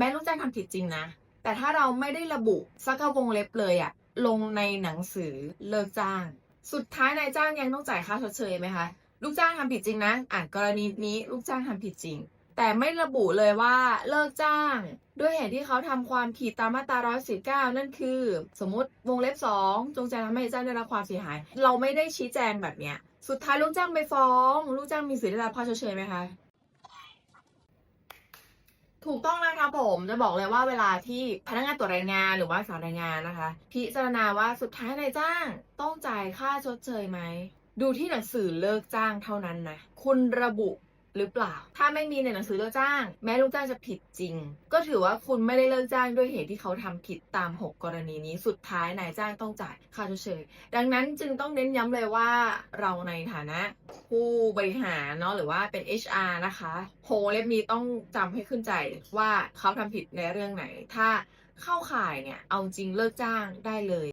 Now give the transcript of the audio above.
แม้ลูกจ้างทำผิดจริงนะ แต่ถ้าเราไม่ได้ระบุสักวงเล็บเลยอะลงในหนังสือเลิกจ้าง สุดท้ายนายจ้างยังต้องจ่ายค่าชดเชยไหมคะลูกจ้างทำผิดจริงนะอะกรณีนี้ลูกจ้างทำผิดจริง แต่ไม่ระบุเลยว่าเลิกจ้าง ด้วยเหตุที่เขาทำความผิดตามมาตรา 149 นั่นคือ สมมติวงเล็บ 2 จงใจทำให้นายจ้างได้รับความเสียหาย เราไม่ได้ชี้แจงแบบเนี้ย สุดท้ายลูกจ้างไปฟ้อง ลูกจ้างมีสิทธิ์ได้รับค่าชดเชยไหมคะ ถูกต้องนะคะผมจะบอกเลยว่าเวลาที่พนักงานตรวจแรงงานหรือว่าสารแรงงานนะคะ พิจารณาว่าสุดท้ายนายจ้างต้องจ่ายค่าชดเชยไหม ดูที่หนังสือเลิกจ้างเท่านั้นนะ คุณระบุ หรือเปล่า ถ้าไม่มีในหนังสือเลิกจ้าง แม้ลูกจ้างจะผิดจริง ก็ถือว่าคุณไม่ได้เลิกจ้างด้วยเหตุที่เขาทำผิดตาม 6 กรณีนี้ สุดท้ายนายจ้างต้องจ่ายค่าชดเชย ดังนั้นจึงต้องเน้นย้ำเลยว่าเราในฐานะ ผู้บริหารเนาะหรือว่าเป็น HR นะคะโฮเล็บนี้ต้องจำให้ขึ้นใจว่าเขาทำผิดในเรื่องไหน ถ้าเข้าข่ายเนี่ยเอาจริงเลิกจ้างได้เลย